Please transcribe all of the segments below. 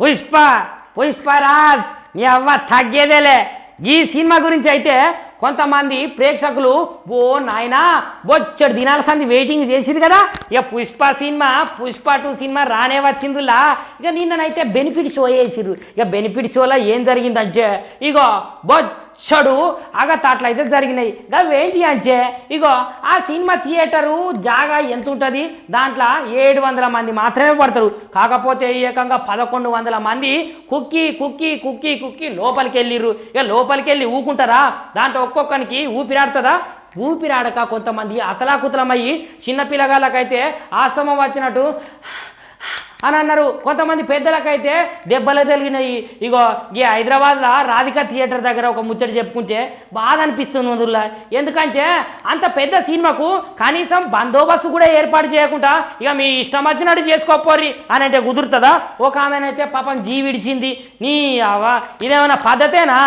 పుష్ప పుష్పరాజ్ నీ అవ్వ తగ్గేదేలే. ఈ సినిమా గురించి అయితే కొంతమంది ప్రేక్షకులు ఓ నాయనా బొచ్చడు దినాల సంది వెయిటింగ్ చేసింది కదా. ఇక Pushpa cinema Pushpa two cinema రానే వచ్చిందిలా. ఇక నిన్ననైతే బెనిఫిట్ షో వేసిర్రు ఇక బెనిఫిట్ షోలో ఏం జరిగిందంటే ఇగో బొచ్చడు అగతాట్లయితే జరిగినాయి. ఇక ఏంటి అంటే ఇగో ఆ సినిమా థియేటరు జాగా ఎంత ఉంటుంది దాంట్లో ఏడు వందల మంది మాత్రమే పడతారు. కాకపోతే ఏకంగా పదకొండు వందల మంది కుక్కి కుక్కి కుక్కి కుక్కి లోపలికి వెళ్ళిర్రు ఇక లోపలికి వెళ్ళి ఊకుంటారా? దాంట్లో ఒక్కొక్కరికి ఊపిరాడుతుందా? ఊపిరాడక కొంతమంది అతలాకుతలమయ్యి చిన్న పిల్లగాళ్ళకైతే ఆస్తమం వచ్చినట్టు అని అన్నారు. కొంతమంది పెద్దలకైతే దెబ్బలు తగిలినాయి. ఇగో ఈ హైదరాబాద్లో రాధిక థియేటర్ దగ్గర ఒక ముచ్చట చెప్పుకుంటే బాధ అనిపిస్తుంది అందులో ఎందుకంటే అంత పెద్ద సినిమాకు కనీసం బందోబస్తు కూడా ఏర్పాటు చేయకుండా ఇక మీ ఇష్టం వచ్చినట్టు చేసుకోపోర్రి అని అంటే కుదురుతుందా? ఒక ఆమెనైతే పాపం జీవిడిచింది నీ అవా ఇదేమైనా పద్ధతేనా?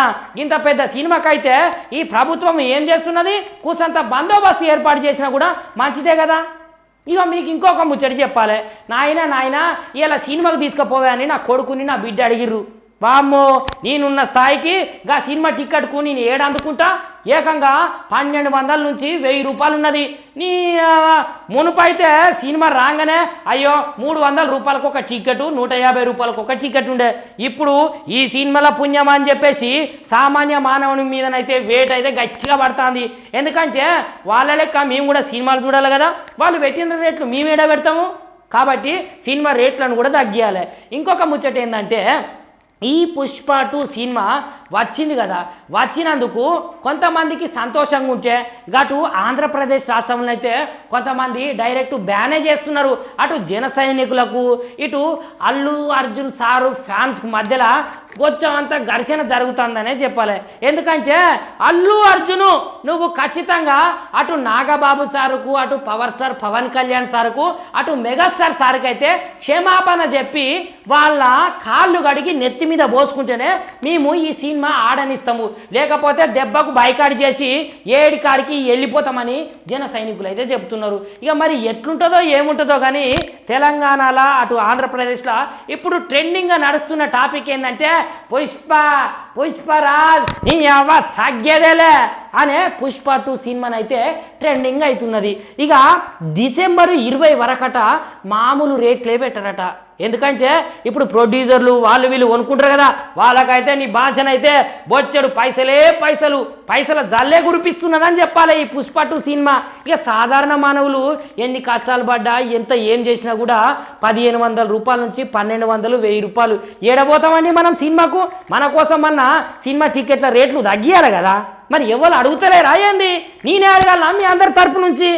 ఇంత పెద్ద సినిమాకైతే ఈ ప్రభుత్వం ఏం చేస్తున్నది? కూసంత బందోబస్తు ఏర్పాటు చేసినా కూడా మంచిదే కదా. ఇక మీకు ఇంకొక ముచ్చట చెప్పాలి. నాయన నాయన ఇలా సినిమాకు తీసుకుపోవా అని నా కొడుకుని నా బిడ్డ అడిగిర్రు. వామ్మో నేనున్న స్థాయికి గా సినిమా టికెట్కు నేను ఏడందుకుంటా? ఏకంగా పన్నెండు వందల నుంచి వెయ్యి రూపాయలు ఉన్నది నీ మునుపైతే సినిమా రాగానే అయ్యో మూడు వందల రూపాయలకు ఒక టికెట్ నూట యాభై రూపాయలకు ఒక టికెట్ ఉండే ఇప్పుడు ఈ సినిమాల పుణ్యం అని చెప్పేసి సామాన్య మానవుని మీదనైతే వేట్ అయితే గట్టిగా పడుతుంది. ఎందుకంటే వాళ్ళ లెక్క మేము కూడా సినిమాలు చూడాలి కదా. వాళ్ళు పెట్టిన రేట్లు మేము పెడతాము? కాబట్టి సినిమా రేట్లను కూడా తగ్గియాలి. ఇంకొక ముచ్చట ఏంటంటే ఈ పుష్ప టూ సినిమా వచ్చింది కదా వచ్చినందుకు కొంతమందికి సంతోషంగా ఉంటే గటు ఆంధ్రప్రదేశ్ రాష్ట్రంలో అయితే కొంతమంది డైరెక్ట్ బ్యానే చేస్తున్నారు. అటు జన సైనికులకు ఇటు అల్లు అర్జున్ సారు ఫ్యాన్స్కి మధ్యలో అంత ఘర్షణ జరుగుతుందనే చెప్పాలి. ఎందుకంటే అల్లు అర్జును నువ్వు ఖచ్చితంగా అటు నాగబాబు సారుకు అటు పవర్ స్టార్ పవన్ కళ్యాణ్ సారుకు అటు మెగాస్టార్ సార్కి అయితే క్షమాపణ చెప్పి వాళ్ళ కాళ్ళు గడిగి నెత్తి మీద పోసుకుంటేనే మేము ఈ సినిమా ఆడనిస్తాము. లేకపోతే దెబ్బకు బైకాడి చేసి ఏడి కాడికి వెళ్ళిపోతామని జన సైనికులు అయితే చెప్తున్నారు. ఇక మరి ఎట్లుంటుందో ఏముంటుందో కానీ తెలంగాణలో అటు ఆంధ్రప్రదేశ్లో ఇప్పుడు ట్రెండింగ్గా నడుస్తున్న టాపిక్ ఏంటంటే పుష్ప పుష్పరాజ్ నీ అవ్వ తగ్గేదేలే అనే పుష్ప టూ సినిమాని అయితే ట్రెండింగ్ అవుతున్నది ఇక డిసెంబర్ ఇరవై వరకట మామూలు రేట్లే పెట్టరట. ఎందుకంటే ఇప్పుడు ప్రొడ్యూసర్లు వాళ్ళు వీళ్ళు కొనుక్కుంటారు కదా వాళ్ళకైతే నీ బాధ్యనైతే బొచ్చడు పైసలే పైసలు పైసల జల్లే కురిపిస్తున్నదని చెప్పాలి ఈ పుష్ప టూ సినిమా. ఇక సాధారణ మానవులు ఎన్ని కష్టాలు పడ్డా ఎంత ఏం చేసినా కూడా పదిహేను వందల రూపాయల నుంచి పన్నెండు వందలు వెయ్యి రూపాయలు. ఏడబోతామండి మనం సినిమాకు? మన కోసం కన్నా సినిమా టికెట్ల రేట్లు తగ్గియాలి కదా. మరి ఎవరు అడుగుతలేరా ఏంది? నేనే అడగాలి మీ అందరి తరపు నుంచి.